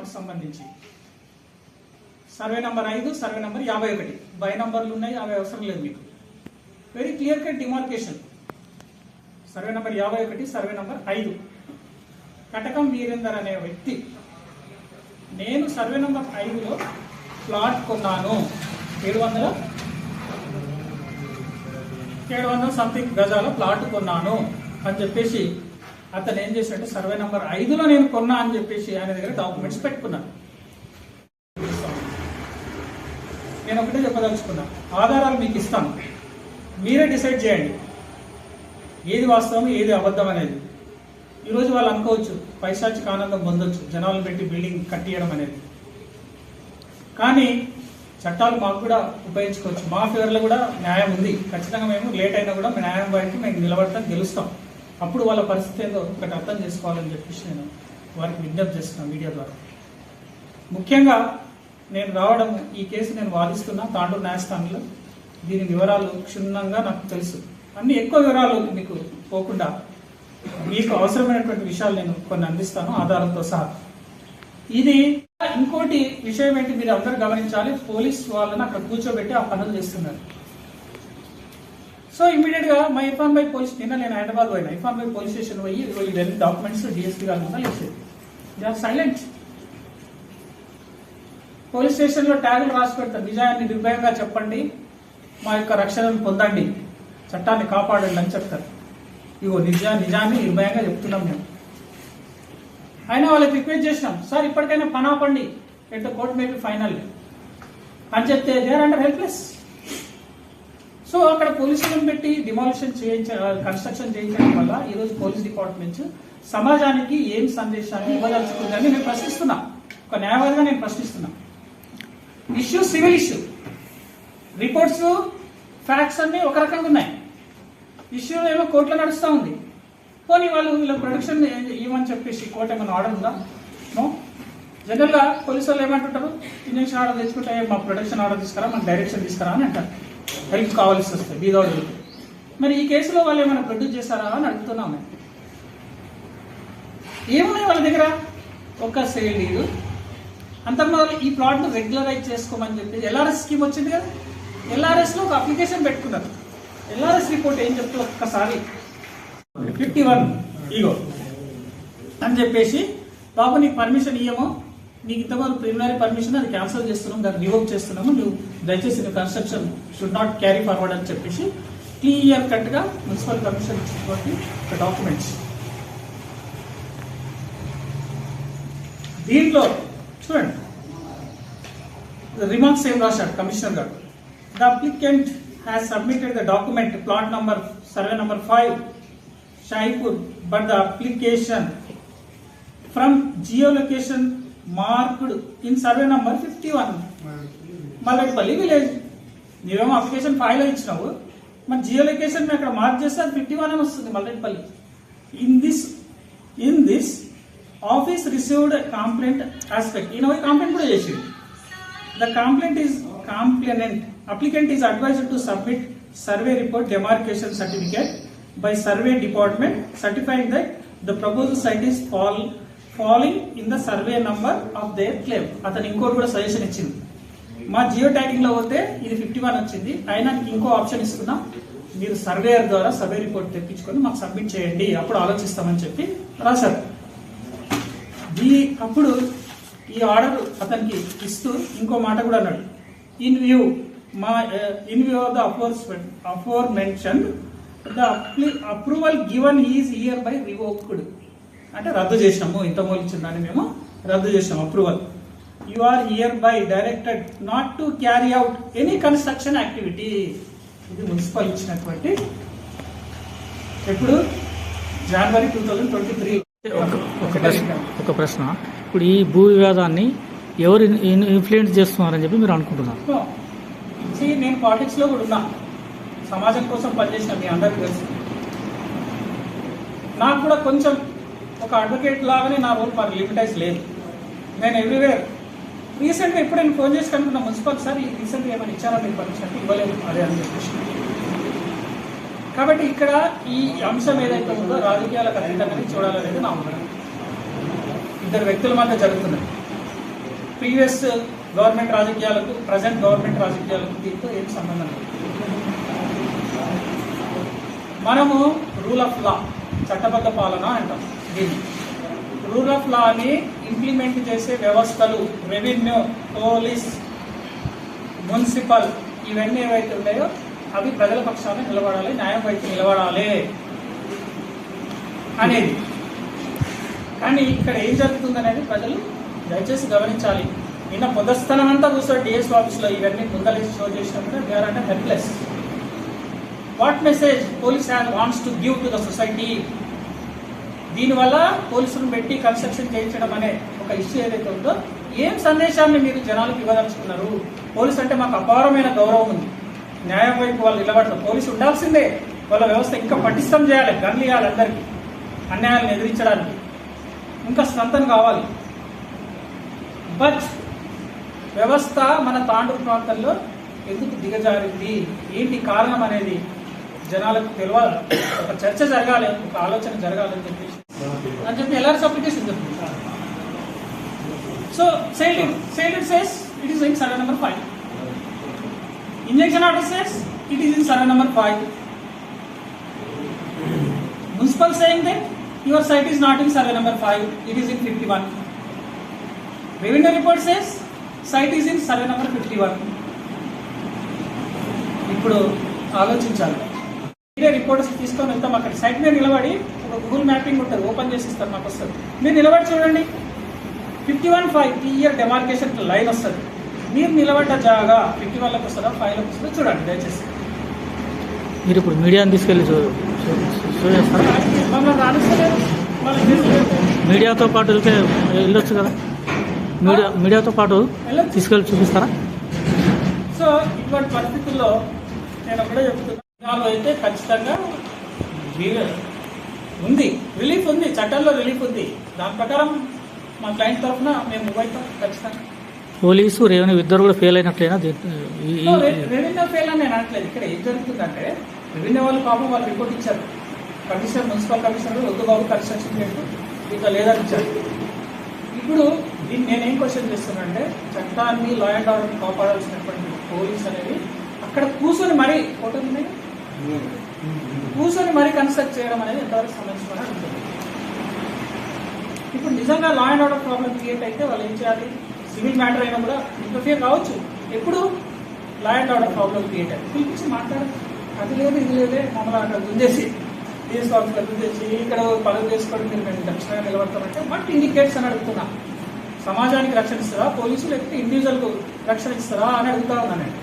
వాటికి సంబంధించి. Survey number ఐదు సర్వే నంబర్ యాభై ఒకటి. బై నంబర్లు ఉన్నాయి అవి అవసరం లేదు మీకు. Very clear cut demarcation survey number యాభై ఒకటి సర్వే నంబర్ ఐదు. కటకం వీరేందర్ అనే వ్యక్తి నేను సర్వే నంబర్ ఐదులో ప్లాట్ కొన్నాను. ఏడు వందల ఏడు వందల సంథింగ్ గజాల ప్లాట్ కొన్నాను అని చెప్పేసి అతను ఏం చేశాడంటే సర్వే నెంబర్ ఐదులో నేను కొన్నా అని చెప్పేసి ఆయన దగ్గర డాక్యుమెంట్స్ పెట్టుకున్నాను. నేను ఒకటే చెప్పదలుచుకున్నా ఆధారాలు మీకు ఇస్తాను మీరే డిసైడ్ చేయండి. ఏది వాస్తవం ఏది అబద్ధం అనేది. ఈరోజు వాళ్ళు అనుకోవచ్చు పైశాచిక ఆనందం పొందొచ్చు జనాలను పెట్టి బిల్డింగ్ కట్టియడం అనేది. కానీ చట్టాలు మాకు కూడా ఉపయోగించుకోవచ్చు. మా ఫేవర్లో కూడా న్యాయం ఉంది. ఖచ్చితంగా మేము లేట్ అయినా కూడా న్యాయం బయటకి మేము నిలబడతాం గెలుస్తాం. అప్పుడు వాళ్ళ పరిస్థితి ఏదో ఒకటి అర్థం చేసుకోవాలని చెప్పేసి నేను వారికి విజ్ఞప్తి చేస్తున్నాను మీడియా ద్వారా. ముఖ్యంగా నేను రావడం ఈ కేసు నేను వాదిస్తున్నా తాండూరు న్యాయస్థానంలో దీని వివరాలు క్షుణ్ణంగా నాకు తెలుసు. అన్ని ఎక్కువ వివరాలు మీకు పోకుండా మీకు అవసరమైనటువంటి విషయాలు నేను కొన్ని అందిస్తాను ఆధారంతో సహా. ఇది ఇంకోటి విషయం ఏంటి మీరు అందరూ గమనించాలి పోలీస్ వాళ్ళని అక్కడ కూర్చోబెట్టి ఆ పనులు చేస్తున్నారు. సో ఇమీడియట్గా మా ఇర్ఫాన్ బై పోలీస్ నిన్న నేను హైదరాబాద్ పోయినా. ఇర్ఫాన్ బై పోలీస్ స్టేషన్ పోయి ఇవన్నీ డాక్యుమెంట్స్ డిఎస్పీ గారి ముందు ఇచ్చేది దే ఆర్ సైలెంట్ పోలీస్ స్టేషన్లో ట్యాగులు రాసి పెడతారు. నిజాన్ని నిర్భయంగా చెప్పండి. మా యొక్క రక్షణను పొందండి. చట్టాన్ని కాపాడండి అని చెప్తారు. ఇగో నిజా నిజాన్ని నిర్భయంగా చెప్తున్నాం మేము. అయినా వాళ్ళకి రిక్వెస్ట్ చేసినాం. సార్ ఇప్పటికైనా పని ఆపండి. ఎట్ కోర్ట్ మేబీ ఫైనల్ అని చెప్తే దేర్ అండర్ హెల్ప్లెస్ సో అక్కడ పోలీసులను పెట్టి డిమాలిషన్ చేయించ కన్స్ట్రక్షన్ చేయించడం వల్ల ఈరోజు పోలీస్ డిపార్ట్మెంట్ సమాజానికి ఏం సందేశాన్ని ఇవ్వదలుచుకుందని నేను ప్రశ్నిస్తున్నా. ఒక న్యాయవాదిగా నేను ప్రశ్నిస్తున్నా. Issue civil issue reports facts అన్ని ఒక రకంగా ఉన్నాయి. ఇష్యూ ఏమో కోర్టులో నడుస్తూ ఉంది. పోనీ వాళ్ళు వీళ్ళ ప్రొడక్షన్ ఇవ్వమని చెప్పేసి కోర్టు ఏమైనా ఆర్డర్ ఉందా? నో జనరల్గా పోలీసు వాళ్ళు ఏమంటుంటారు? ఇంజక్షన్ ఆర్డర్ తెచ్చుకుంటే మా ప్రొడక్షన్ ఆర్డర్ తీసుకురా మాకు డైరెక్షన్ తీసుకురా అని అంటారు. హెల్ప్ కావాల్సి వస్తుంది బీదోడు మరి ఈ కేసులో వాళ్ళు ఏమైనా ప్రొడ్యూస్ చేశారా అని అడుగుతున్నాం మేము ఏమున్నాయి వాళ్ళ దగ్గర? ఒక సేల్ డీలు. అంతకుముందు ఈ ప్లాట్ను రెగ్యులరైజ్ చేసుకోమని చెప్పి ఎల్ఆర్ఎస్ స్కీమ్ వచ్చింది కదా? ఎల్ఆర్ఎస్లో ఒక అప్లికేషన్ పెట్టుకున్నారు. ఎల్ఆర్ఎస్ రిపోర్ట్ ఏం చెప్తే ఒక్కసారి? Fifty one. ఇగో అని చెప్పేసి బాబు నీకు పర్మిషన్ ఇయ్యము. నీకు ఇంతవరకు ప్రిలిమినరీ పర్మిషన్ అది క్యాన్సిల్ చేస్తున్నాం దాన్ని రివోక్ చేస్తున్నాము నువ్వు దయచేసి నువ్వు construction should not carry forward అని చెప్పేసి క్లియర్ కట్గా మున్సిపల్ కమిషన్ ఇచ్చినటువంటి ఒక డాక్యుమెంట్స్ దీంట్లో చూడండి. రిమార్క్స్ ఏం రాశాడు కమిషనర్ గారు. The applicant has submitted the document plot number survey number five Shaipur but the application from geo location marked in survey number fifty one. Malletpalli village. నీవేమో application file మరి geo location అక్కడ mark చేస్తే అది fifty one వస్తుంది Malletpalli in this in this office received complaint aspect. ఈయన complaint కూడా చేసి the complaint is complainant. Applicant is advised to submit survey report demarcation certificate by survey department certified that the proposal site is fall falling in the survey number of their claim అతను ఇంకోటి కూడా suggestion ఇచ్చింది. మా జియో ట్యాగింగ్లో పోతే ఇది fifty one వచ్చింది. అయినా ఇంకో ఆప్షన్ ఇస్తున్నాం. మీరు సర్వేయర్ ద్వారా సర్వే రిపోర్ట్ తెప్పించుకొని మాకు సబ్మిట్ చేయండి. అప్పుడు ఆలోచిస్తామని చెప్పి రాశారు. ఈ అప్పుడు ఈ ఆర్డర్ అతనికి ఇస్తూ ఇంకో మాట కూడా అన్నాడు. ఇన్ వ్యూ మా in view of the afore aforementioned the approval given is hereby revoked అంటే రద్దు చేసినాము ఇంత మూలిచ్చిన దాన్ని మేము రద్దు చేసినాము approval you are hereby directed not to carry out any construction activity ఇది మున్సిపల్ ఇచ్చినటువంటి ఎప్పుడు? January two thousand twenty three ఒక ప్రశ్న ఒక ప్రశ్న. ఇప్పుడు ఈ భూ వివాదాన్ని ఎవరు ఇన్- ఇన్- ఇన్ఫ్లుయెన్స్ చేస్తున్నారని చెప్పి మీరు అనుకుంటున్నారు? నేను పాలిటిక్స్లో కూడా ఉన్నా. సమాజం కోసం పనిచేసిన మీ అందరికి తెలుసు. నాకు కూడా కొంచెం ఒక అడ్వకేట్ లాగానే నా రోల్ మరి లిమిటైజ్ లేదు. నేను ఎవ్రీవేర్ రీసెంట్గా ఇప్పుడు నేను ఫోన్ చేసి కనుకున్నా మున్సిపల్ సార్ ఈ రీసెంట్గా ఏమైనా ఇచ్చారా మీరు పర్మిషన్ ఇవ్వలేదు అదే అని చెప్పేసి. కాబట్టి ఇక్కడ ఈ అంశం ఏదైతే ఉందో రాజకీయాలకు అతీతంగానే చూడాలనేది నా ఉద్దేశం. ఇద్దరు వ్యక్తుల మధ్య జరుగుతున్నది. ప్రీవియస్ గవర్నమెంట్ రాజకీయాలకు ప్రజెంట్ గవర్నమెంట్ రాజకీయాలకు దీంతో ఏం సంబంధం లేదు. మనము రూల్ ఆఫ్ లా చట్టబద్ధ పాలన అంటాం. రూల్ ఆఫ్ లాని ఇంప్లిమెంట్ చేసే వ్యవస్థలు రెవెన్యూ పోలీస్ మున్సిపల్ ఇవన్నీ ఏవైతే ఉన్నాయో అవి ప్రజల పక్షాన నిలబడాలి న్యాయం వైపు నిలబడాలి అనేది. కానీ ఇక్కడ ఏం జరుగుతుందనేది ప్రజలు దయచేసి గమనించాలి. నిన్న పొదస్థలం అంతా కూర్చొని డిఎస్ ఆఫీస్లో ఇవన్నీ ముందలేసి షో చేసినప్పుడు దే ఆర్ అంటే helpless what message police had wants to give to the society దీనివల్ల పోలీసులను పెట్టి కన్స్ట్రక్షన్ చేయించడం అనే ఒక ఇష్యూ ఏదైతే ఉందో ఏం సందేశాన్ని మీరు జనాలకు ఇవ్వదలుచుకున్నారు? పోలీస్ అంటే మాకు అపారమైన గౌరవం ఉంది. న్యాయం వైపు వాళ్ళు నిలబడతారు పోలీసు ఉండాల్సిందే. వాళ్ళ వ్యవస్థ ఇంకా పటిష్టం చేయాలి. గన్లు ఇవ్వాలి అందరికీ. అన్యాయాలను ఎదిరించడానికి. ఇంకా స్ట్రెంతన్ కావాలి. బట్ వ్యవస్థ మన తాండూరు ప్రాంతంలో ఎందుకు దిగజారింది? ఏంటి కారణం అనేది జనాలకు తెలియాలి ఒక చర్చ జరగాలి. ఒక ఆలోచన జరగాలని చెప్పి అని చెప్పి ఎల్ఆర్ఎస్ అప్లికేషన్ చెప్తుంది? So sale deed sale deed says it is in survey number five injunction order says it is in survey number five municipal saying that your site is not in survey number five it is in fifty one revenue report says site is in survey number fifty one ఇప్పుడు ఆలోచించాలి. మీరే reports తీసుకొని వెళ్తాం అక్కడ. Site మీద నిలబడి ఒక Google mapping ఉంటుంది. ఓపెన్ చేసి ఇస్తారు మాకు వస్తుంది. మీరు నిలబడి చూడండి. Fifty one five year demarcation line వస్తుంది. మీరు నిలబడ్డ జాగా ఫిఫ్టీ వన్లోకి వస్తుందా? ఫైవ్లోకి వస్తుందో? చూడండి దయచేసి. మీరు ఇప్పుడు మీడియాని తీసుకెళ్ళి మమ్మల్ని మీడియాతో పాటు వెళ్తే వెళ్ళొచ్చు కదా? మీడియా మీడియాతో పాటు. తీసుకెళ్ళి చూపిస్తారా? సో ఇటువంటి పరిస్థితుల్లో నేను ఒకటే చెప్తున్నా. నాలో అయితే ఖచ్చితంగా ఉంది. రిలీఫ్ ఉంది. చట్టంలో రిలీఫ్ ఉంది. దాని ప్రకారం మా క్లయింట్ తరఫున మేము మూవ్ అవుతాం ఖచ్చితంగా. పోలీసు రెవెన్యూ ఇద్దరు కూడా ఫెయిల్ అయినట్లేనా? రెవెన్యూ ఫెయిల్ అని నేను అనట్లేదు. ఇక్కడ ఏం జరుగుతుందంటే రెవెన్యూ వాళ్ళు పాపం వాళ్ళు రిపోర్ట్ ఇచ్చారు. కమిషనర్ మున్సిపల్ కమిషనర్ వద్దు బాబు కన్స్ట్రక్షన్ చేయండి ఇట్లా లేదని ఇచ్చారు. ఇప్పుడు దీన్ని నేనేం క్వశ్చన్ చేస్తున్నానంటే చట్టాన్ని లా అండ్ ఆర్డర్ కాపాడాల్సినటువంటి పోలీస్ అనేది అక్కడ కూర్చొని మరీ ఫోటో కూర్చొని మరీ కన్స్ట్రక్ట్ చేయడం అనేది ఎంతవరకు సంబంధించిన ఉంటుంది ఇప్పుడు నిజంగా law and order problem create అయితే వాళ్ళు ఏం చేయాలి? సివిల్ మ్యాటర్ అయినా కూడా ఇంటర్ఫియర్ కావచ్చు. ఎప్పుడు? Law and order problem create అయ్యి. పిలిపించి మాట్లాడాలి అది లేదు ఇది లేదే మమ్మల్ని అక్కడ గుంజేసి డిఎస్ ఆఫీస్లో గుంజేసి ఇక్కడ పనులు చేసుకోవడం మీరు మేము దక్షిణంగా నిలబడతామంటే బట్ ఇండికేట్స్ అని అడుగుతున్నా. సమాజానికి రక్షణ ఇస్తారా? పోలీసులు లేకపోతే ఇండివిజువల్కు రక్షణ ఇస్తారా? అని అడుగుతా ఉన్నాను నేను